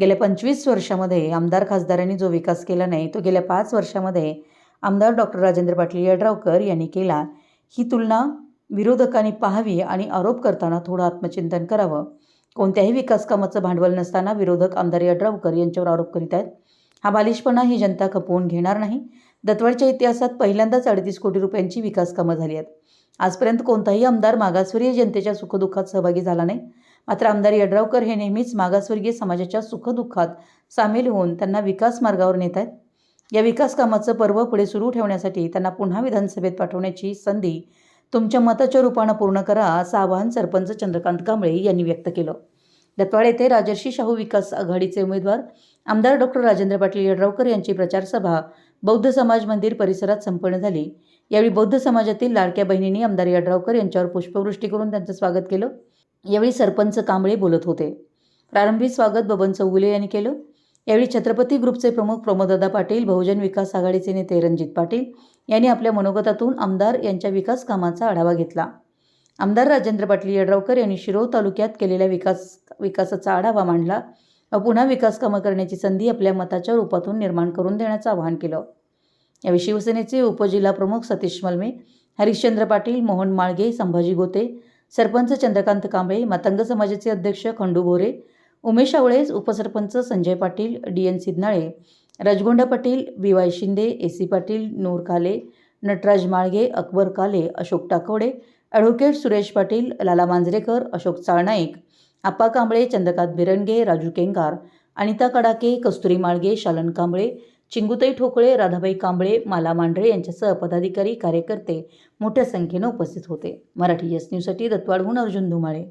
गेल्या पंचवीस वर्षामध्ये आमदार खासदारांनी जो विकास केला नाही तो गेल्या पाच वर्षामध्ये आमदार डॉक्टर राजेंद्र पाटील यड्रावकर यांनी केला. ही तुलना विरोधकांनी पाहावी आणि आरोप करताना थोडं आत्मचिंतन करावं. कोणत्याही विकास कामाचं भांडवल नसताना विरोधक आमदार यड्रावकर यांच्यावर आरोप करीत आहेत. हा बालिशपणा ही जनता खपवून घेणार नाही. दत्तवाडच्या इतिहासात पहिल्यांदाच अडतीस कोटी रुपयांची विकास कामं झाली आहेत. आजपर्यंत कोणताही आमदार मागासवर्गीय जनतेच्या सुखदुःखात सहभागी झाला नाही. मात्र आमदार यड्रावकर हे नेहमीच मागासवर्गीय समाजाच्या सुखदुःखात सामील होऊन त्यांना विकास मार्गावर नेत आहेत या विकास कामाचं पर्व पुढे सुरू ठेवण्यासाठी त्यांना पुन्हा विधानसभेत पाठवण्याची संधी तुमच्या मताच्या रूपानं पूर्ण करा असं आवाहन सरपंच चंद्रकांत कांबळे यांनी व्यक्त केलं. दत्तवाड येथे राजर्षी शाहू विकास आघाडीचे उमेदवार आमदार डॉक्टर राजेंद्र पाटील यड्रावकर यांची प्रचारसभा बौद्ध समाज मंदिर परिसरात संपन्न झाली. यावेळी बौद्ध समाजातील लाडक्या बहिणींनी आमदार यड्रावकर यांच्यावर पुष्पवृष्टी करून त्यांचं स्वागत केलं. यावेळी सरपंच कांबळे बोलत होते. प्रारंभी स्वागत बबन चौगुले यांनी केलं. यावेळी छत्रपती ग्रुपचे प्रमुख प्रमोददा पाटील बहुजन विकास आघाडीचे नेते रणजित पाटील यांनी आपल्या मनोगतातून आमदार यांच्या विकास कामाचा आढावा घेतला. आमदार राजेंद्र पाटील यड्रावकर यांनी शिरोळ तालुक्यात केलेल्या विकास विकासाचा आढावा मांडला व पुन्हा विकास कामं करण्याची संधी आपल्या मताच्या रूपातून निर्माण करून देण्याचं आवाहन केलं. यावेळी शिवसेनेचे उपजिल्हाप्रमुख सतीश मलमे हरिश्चंद्र पाटील मोहन माळगे संभाजी गोते सरपंच चंद्रकांत कांबळे मातंग समाजाचे अध्यक्ष खंडू बोरे उमेश आवळेस उपसरपंच Sanjay Patil D N Siddhanale Rajgonda Patil B Y Shinde A C Patil Noor Kale Natraj Malge Akbar Kale Ashok Takawade advocate Suresh Patil Lala Manjrekar Ashok Chalnaik Appa Kamble Chandrakant Birange Raju Kengar Anita Kadake Kasturi Malge Shalan Kamble Chingutai Thokale Radhabai Kamble माला मांढरे यांच्यासह पदाधिकारी कार्यकर्ते मोठ्या संख्येनं उपस्थित होते. Marathi yes न्यूजसाठी दत्तवाडहून अर्जुन धुमाळे.